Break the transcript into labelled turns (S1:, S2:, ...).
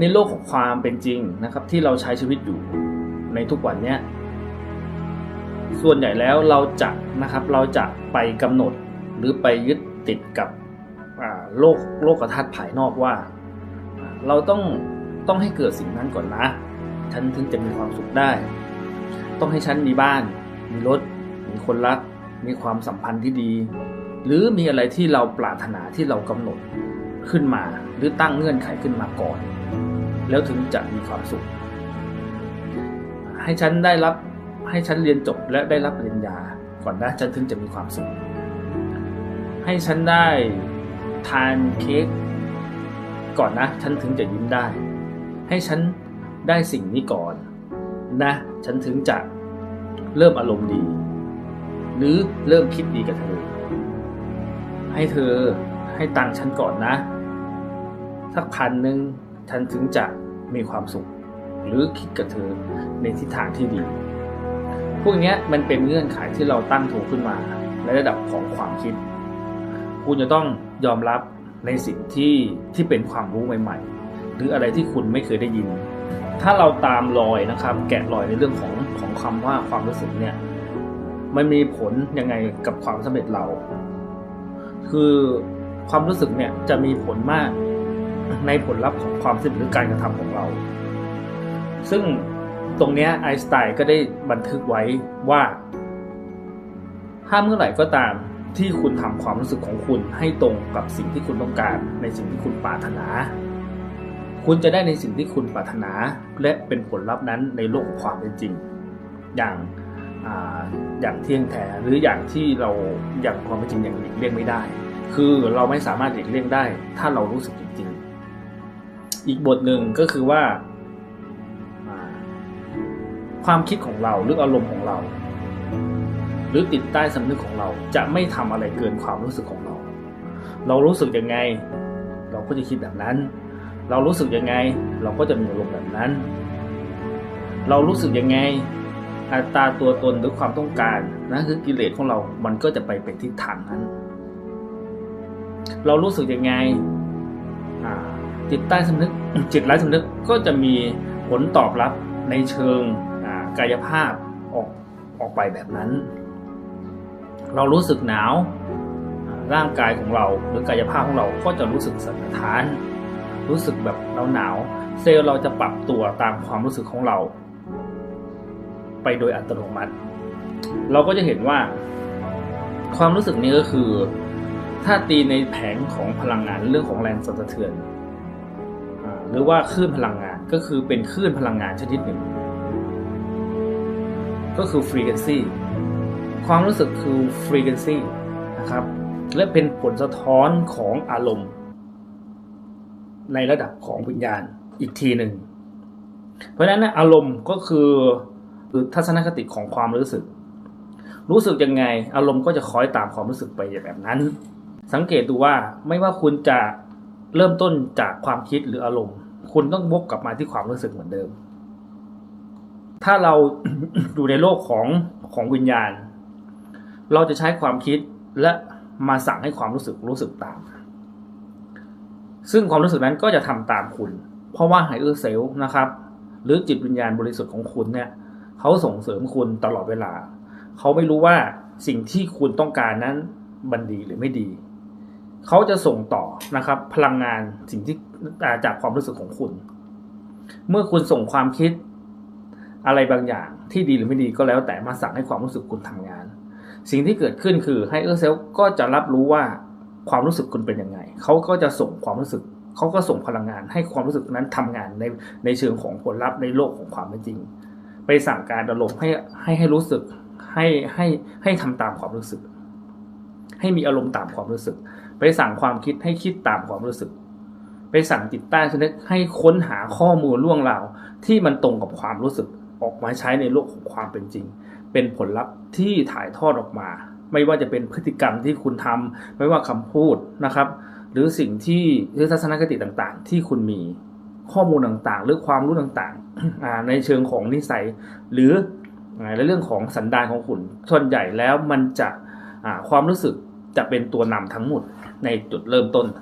S1: ในโลกของความเป็นจริงนะครับ ที่เราใช้ชีวิตอยู่ในทุกวันเนี้ยส่วนใหญ่แล้วเราจะนะครับเราจะไปกำหนดหรือไปยึดติดกับโลกโลกทัศน์ภายนอกว่า เราต้องต้องให้เกิดสิ่งนั้นก่อนนะ ฉันถึงจะมีความสุขได้ ต้องให้ฉันมีบ้าน มีรถ มีคนรัก มีความสัมพันธ์ที่ดี หรือมีอะไรที่เราปรารถนาที่เรากำหนด ขึ้นมา หรือตั้งเงื่อนไขขึ้นมาก่อน แล้วถึงจะมีความสุข ให้ฉันได้รับให้ฉันเรียนจบและได้รับปริญญาก่อนนะฉันถึงจะมีความสุข ให้ฉันได้ทานเค้กก่อนนะ ฉันถึงจะยิ้มได้ ให้ฉันได้สิ่งนี้ก่อนนะ ฉันถึงจะเริ่มอารมณ์ดี หรือเริ่มคิดดีกับเธอ ให้เธอให้ตังค์ฉันก่อนนะ สักพันหนึ่งฉันถึงจะมีความสุข หรือคิดกับเธอในทิศทางที่ดี พวกนี้มันเป็นเงื่อนไขที่เราตั้งถูกขึ้นมาในระดับของความคิด คุณจะต้องยอมรับในสิ่งที่ที่เป็นความรู้ใหม่ ๆ หรืออะไรที่คุณไม่เคยได้ยิน ถ้าเราตามรอยนะครับ แกะรอยในเรื่องของของคำว่าความรู้สึกเนี่ยมันมีผลยังไงกับความสำเร็จเรา คือความรู้สึกเนี่ยจะมีผลมาก ในผลลัพธ์ของความสำเร็จหรือการกระทำของเรา ซึ่งตรงนี้ไอน์สไตน์ก็ได้บันทึกไว้ว่า ถ้าเมื่อไหร่ก็ตามที่คุณทำความรู้สึกของคุณให้ตรงกับสิ่งที่คุณต้องการ ในสิ่งที่คุณปรารถนา คุณจะได้ในสิ่งที่คุณปรารถนา และเป็นผลลัพธ์นั้นในโลกของความเป็นจริง อย่างออย่างเที่ยงแท้หรืออย่างที่เราอย่างความเป็นจริงอย่างหลีกเลี่ยงไม่ได้ คือเราไม่สามารถหลีกเลี่ยงได้ ถ้าเรารู้สึกจริง อีกบทหนึ่งก็คือว่า ความคิดของเราหรืออารมณ์ของเรา หรือติดใต้สำนึกของเราจะไม่ทำอะไรเกินความรู้สึกของเรา เรารู้สึกยังไง เราก็จะคิดแบบนั้น เรารู้สึกยังไง เราก็จะมีอารมณ์แบบนั้น เรารู้สึกยังไงอัตราตัวตนหรือความต้องการนั่นคือกิเลสของเรา มันก็จะไปเป็นทิศทางนั้น เรารู้สึกยังไง อ่า จิตใต้สำนึกจิตไร้สำนึกก็จะมีผลตอบรับในเชิงกายภาพออกออกไปแบบนั้น เรารู้สึกหนาวร่างกายของเราหรือกายภาพของเราก็จะรู้สึกสั่นสะท้าน รู้สึกแบบเราหนาว เซลล์เราจะปรับตัวตามความรู้สึกของเรา ไปโดยอัตโนมัติ เราก็จะเห็นว่า ความรู้สึกนี้ก็คือ ถ้าตีในแผงของพลังงานเรื่องของแรงสั่นสะเทือน รือว่าคลื่นพลังงานก็คือเป็นคลื่นพลังงานชนิดหนึ่ง ก็คือ frequency ความรู้สึกคือ frequency นะครับ และเป็นผลสะท้อนของอารมณ์ ในระดับของวิญญาณอีกทีหนึ่ง เพราะฉะนั้นอารมณ์ก็คือคือทัศนคติของความรู้สึก รู้สึกยังไง อารมณ์ก็จะคอยตามความรู้สึกไปแบบนั้น สังเกตดูว่าไม่ว่าคุณจะเริ่มต้นจากความคิดหรืออารมณ์ คุณต้องวกกลับมาที่ความรู้สึกเหมือนเดิม ถ้าเราอยู่ในโลกของของวิญญาณ เราจะใช้ความคิดและมาสั่งให้ความรู้สึกรู้สึกตาม ซึ่งความรู้สึกนั้นก็จะทำตามคุณ เพราะว่าไฮเออร์เซลนะครับ หรือจิตวิญญาณบริสุทธิ์ของคุณเนี่ยเขาส่งเสริมคุณตลอดเวลา เขาไม่รู้ว่าสิ่งที่คุณต้องการนั้นมันดีหรือไม่ดี เขาจะส่งต่อนะครับ พลังงานสิ่งที่ จากความรู้สึกของคุณ เมื่อคุณส่งความคิดอะไรบางอย่างที่ดีหรือไม่ดีก็แล้วแต่มาสั่งให้ความรู้สึกคุณทำงาน สิ่งที่เกิดขึ้นคือให้เออร์เซลก็จะรับรู้ว่าความรู้สึกคุณเป็นยังไง เขาก็จะส่งความรู้สึก เขาก็ส่งพลังงาน ให้ความรู้สึกนั้นทำงานในในเชิงของผลลัพธ์ในโลกของความเป็นจริง ไปสั่งการอารมณ์ให้ให้ให้รู้สึกให้ให้ให้ทำตามความรู้สึก ให้มีอารมณ์ตามความรู้สึก ไปสั่งความคิดให้คิดตามความรู้สึก สั่งจิตใต้สำนึกให้ค้นหาข้อมูลล่วงราวที่มันตรงกับความรู้สึกออกมาใช้ในโลกของความเป็นจริง เป็นผลลัพธ์ที่ถ่ายทอดออกมา ไม่ว่าจะเป็นพฤติกรรมที่คุณทำไม่ว่าคำพูดนะครับ หรือสิ่งที่หรือทัศนคติต่างๆ ที่คุณมีข้อมูลต่างๆ หรือความรู้ต่างๆในเชิงของนิสัย หรือในเรื่องของสันดานของคุณส่วนใหญ่แล้วมันจะความรู้สึกจะเป็นตัวนำทั้งหมดในจุดเริ่มต้น